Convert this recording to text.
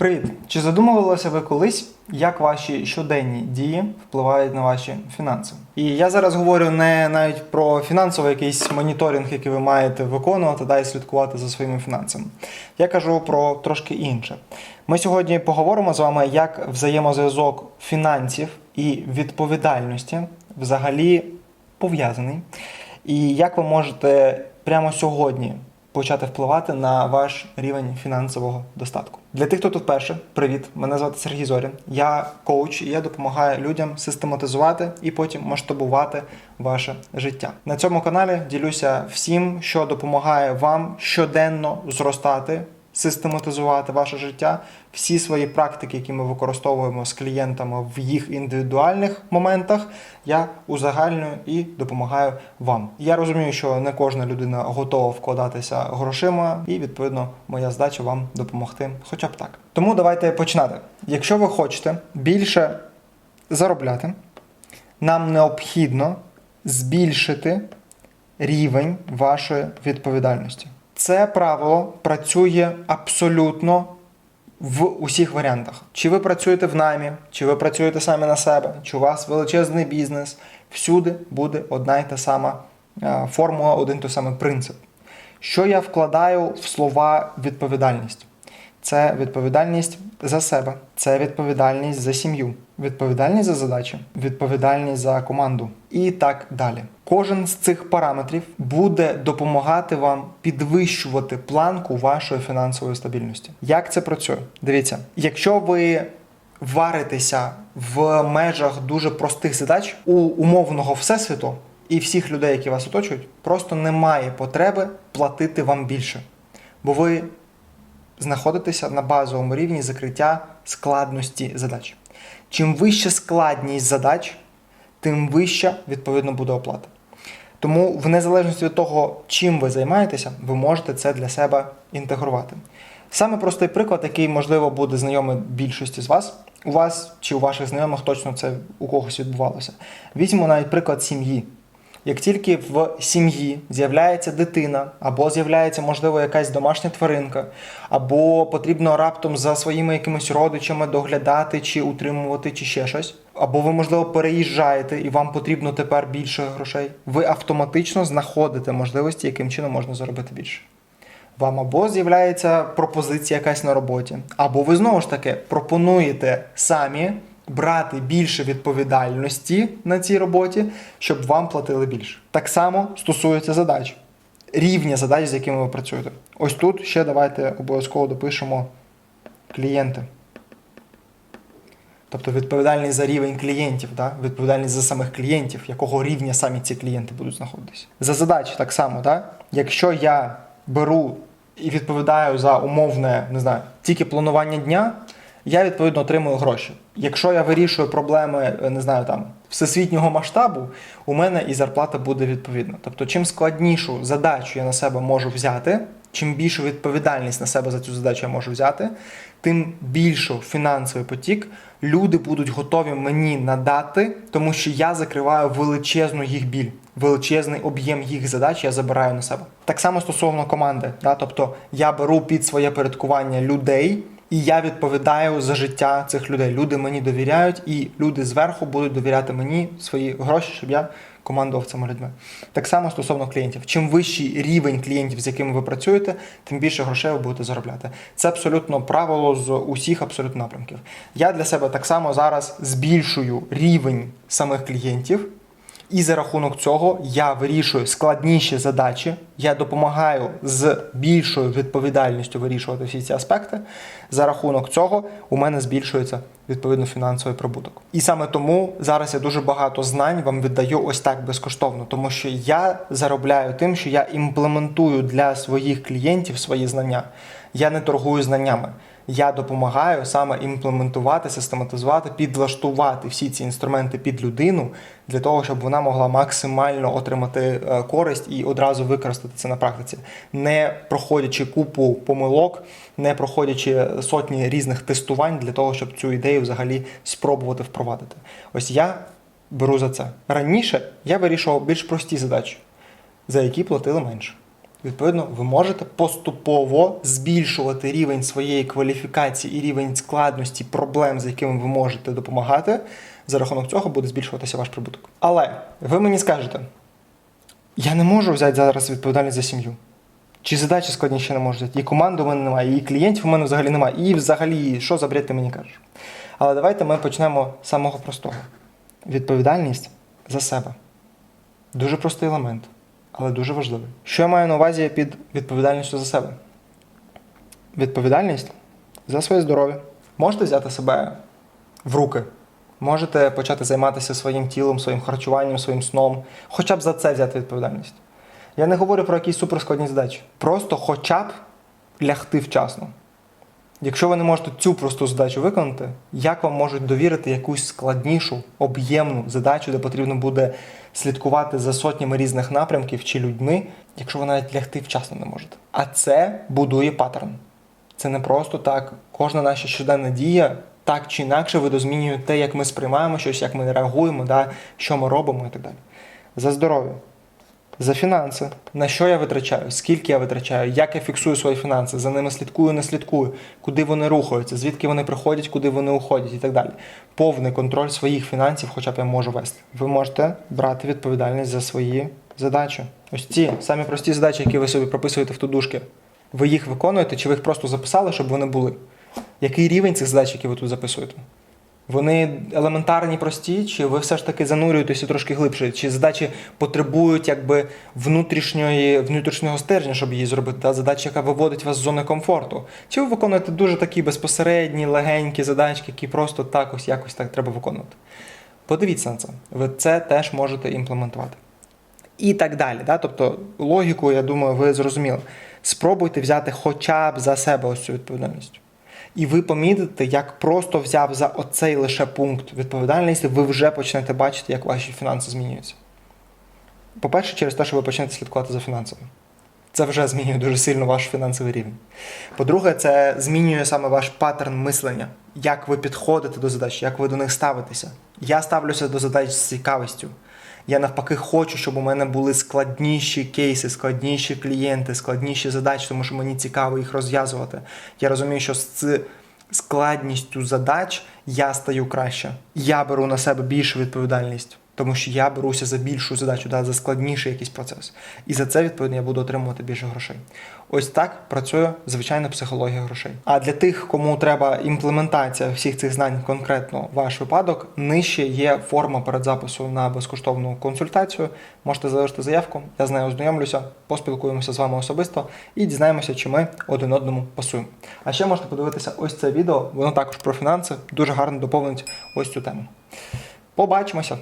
Привіт! Чи задумувалися ви колись, як ваші щоденні дії впливають на ваші фінанси? І я зараз говорю не навіть про фінансовий якийсь моніторинг, який ви маєте виконувати да, і слідкувати за своїми фінансами. Я кажу про трошки інше. Ми сьогодні поговоримо з вами, як взаємозв'язок фінансів і відповідальності взагалі пов'язаний, і як ви можете прямо сьогодні почати впливати на ваш рівень фінансового достатку. Для тих, хто тут вперше, привіт! Мене звати Сергій Зорін. Я коуч, і я допомагаю людям систематизувати і потім масштабувати ваше життя. На цьому каналі ділюся всім, що допомагає вам щоденно зростати. Систематизувати ваше життя, всі свої практики, які ми використовуємо з клієнтами в їх індивідуальних моментах, я узагальнюю і допомагаю вам. Я розумію, що не кожна людина готова вкладатися грошима, і відповідно моя задача вам допомогти, хоча б так. Тому давайте починати. Якщо ви хочете більше заробляти, нам необхідно збільшити рівень вашої відповідальності. Це правило працює абсолютно в усіх варіантах. Чи ви працюєте в намі, чи ви працюєте самі на себе, чи у вас величезний бізнес, всюди буде одна й та сама е, формула, один той самий принцип. Що я вкладаю в слова відповідальність? Це відповідальність за себе, це відповідальність за сім'ю, відповідальність за задачі, відповідальність за команду і так далі. Кожен з цих параметрів буде допомагати вам підвищувати планку вашої фінансової стабільності. Як це працює? Дивіться, якщо ви варитеся в межах дуже простих задач у умовного всесвіту і всіх людей, які вас оточують, просто немає потреби платити вам більше, бо ви знаходитися на базовому рівні закриття складності задач. Чим вища складність задач, тим вища відповідно буде оплата. Тому, в незалежності від того, чим ви займаєтеся, ви можете це для себе інтегрувати. Саме простий приклад, який, можливо, буде знайомий більшості з вас, у вас чи у ваших знайомих точно це у когось відбувалося. Візьмемо навіть приклад сім'ї. Як тільки в сім'ї з'являється дитина, або з'являється, можливо, якась домашня тваринка, або потрібно раптом за своїми якимись родичами доглядати чи утримувати, чи ще щось, або ви, можливо, переїжджаєте і вам потрібно тепер більше грошей, ви автоматично знаходите можливості, яким чином можна заробити більше. Вам або з'являється пропозиція якась на роботі, або ви знову ж таки пропонуєте самі брати більше відповідальності на цій роботі, щоб вам платили більше. Так само стосується задач, рівня задач, з якими ви працюєте. Ось тут ще давайте обов'язково допишемо клієнти. Тобто відповідальність за рівень клієнтів, да? відповідальність за самих клієнтів, якого рівня самі ці клієнти будуть знаходитися. За задачі так само, да? якщо я беру і відповідаю за умовне, не знаю, тільки планування дня, я відповідно отримую гроші. Якщо я вирішую проблеми, не знаю, там всесвітнього масштабу, у мене і зарплата буде відповідна. Тобто, чим складнішу задачу я на себе можу взяти, чим більшу відповідальність на себе за цю задачу я можу взяти, тим більшу фінансовий потік люди будуть готові мені надати, тому що я закриваю величезну їх біль, величезний об'єм їх задач я забираю на себе. Так само стосовно команди, да? тобто я беру під своє порядкування людей. І я відповідаю за життя цих людей. Люди мені довіряють, і люди зверху будуть довіряти мені свої гроші, щоб я командував цими людьми. Так само стосовно клієнтів. Чим вищий рівень клієнтів, з якими ви працюєте, тим більше грошей ви будете заробляти. Це абсолютно правило з усіх абсолютно напрямків. Я для себе так само зараз збільшую рівень самих клієнтів. І за рахунок цього я вирішую складніші задачі, я допомагаю з більшою відповідальністю вирішувати всі ці аспекти. За рахунок цього у мене збільшується відповідно фінансовий прибуток. І саме тому зараз я дуже багато знань вам віддаю ось так безкоштовно, тому що я заробляю тим, що я імплементую для своїх клієнтів свої знання. Я не торгую знаннями. Я допомагаю саме імплементувати, систематизувати, підлаштувати всі ці інструменти під людину для того, щоб вона могла максимально отримати е, користь і одразу використати це на практиці, не проходячи купу помилок, не проходячи сотні різних тестувань для того, щоб цю ідею взагалі спробувати впровадити. Ось я беру за це. Раніше я вирішував більш прості задачі, за які платили менше. Відповідно, ви можете поступово збільшувати рівень своєї кваліфікації і рівень складності проблем, з якими ви можете допомагати. За рахунок цього буде збільшуватися ваш прибуток. Але ви мені скажете, я не можу взяти зараз відповідальність за сім'ю. Чи задачі складніші не можу взяти? І команди у мене немає, і клієнтів у мене взагалі немає. І взагалі, що за бред ти мені кажеш? Але давайте ми почнемо з самого простого: відповідальність за себе. Дуже простий елемент, але дуже важливий. Що я маю на увазі під відповідальністю за себе? Відповідальність за своє здоров'я. Можете взяти себе в руки. Можете почати займатися своїм тілом, своїм харчуванням, своїм сном. Хоча б за це взяти відповідальність. Я не говорю про якісь суперскладні задачі. Просто хоча б лягти вчасно. Якщо ви не можете цю просту задачу виконати, як вам можуть довірити якусь складнішу, об'ємну задачу, де потрібно буде слідкувати за сотнями різних напрямків чи людьми, якщо ви навіть лягти вчасно не можете? А це будує паттерн. Це не просто так. Кожна наша щоденна дія так чи інакше видозмінює те, як ми сприймаємо щось, як ми реагуємо, да, що ми робимо і так далі. За здоров'я, за фінанси, на що я витрачаю, скільки я витрачаю, як я фіксую свої фінанси, за ними слідкую, не слідкую, куди вони рухаються, звідки вони приходять, куди вони уходять і так далі. Повний контроль своїх фінансів, хоча б я можу вести. Ви можете брати відповідальність за свої задачі. Ось ці самі прості задачі, які ви собі прописуєте в тудушки. Ви їх виконуєте, чи ви їх просто записали, щоб вони були? Який рівень цих задач, які ви тут записуєте? Вони елементарні, прості, чи ви все ж таки занурюєтеся трошки глибше? Чи задачі потребують якби внутрішньої, внутрішнього стержня, щоб її зробити? Та задача, яка виводить вас з зони комфорту? Чи ви виконуєте дуже такі безпосередні, легенькі задачки, які просто так ось якось так треба виконувати? Подивіться на це. Ви це теж можете імплементувати. І так далі. Да? Тобто логіку, я думаю, ви зрозуміли. Спробуйте взяти хоча б за себе ось цю відповідальність. І ви помітите, як просто взяв за оцей лише пункт відповідальності, ви вже почнете бачити, як ваші фінанси змінюються. По-перше, через те, що ви почнете слідкувати за фінансами. Це вже змінює дуже сильно ваш фінансовий рівень. По-друге, це змінює саме ваш паттерн мислення, як ви підходите до задач, як ви до них ставитеся. Я ставлюся до задач з цікавістю. Я навпаки хочу, щоб у мене були складніші кейси, складніші клієнти, складніші задачі, тому що мені цікаво їх розв'язувати. Я розумію, що з складністю задач я стаю краще. Я беру на себе більшу відповідальність, тому що я беруся за більшу задачу, да, за складніший якийсь процес. І за це, відповідно, я буду отримувати більше грошей. Ось так працює звичайна психологія грошей. А для тих, кому треба імплементація всіх цих знань конкретно ваш випадок, нижче є форма передзапису на безкоштовну консультацію. Можете залишити заявку, я з нею ознайомлюся, поспілкуємося з вами особисто і дізнаємося, чи ми один одному пасуємо. А ще можете подивитися ось це відео, воно також про фінанси, дуже гарно доповнить ось цю тему. Побачимося!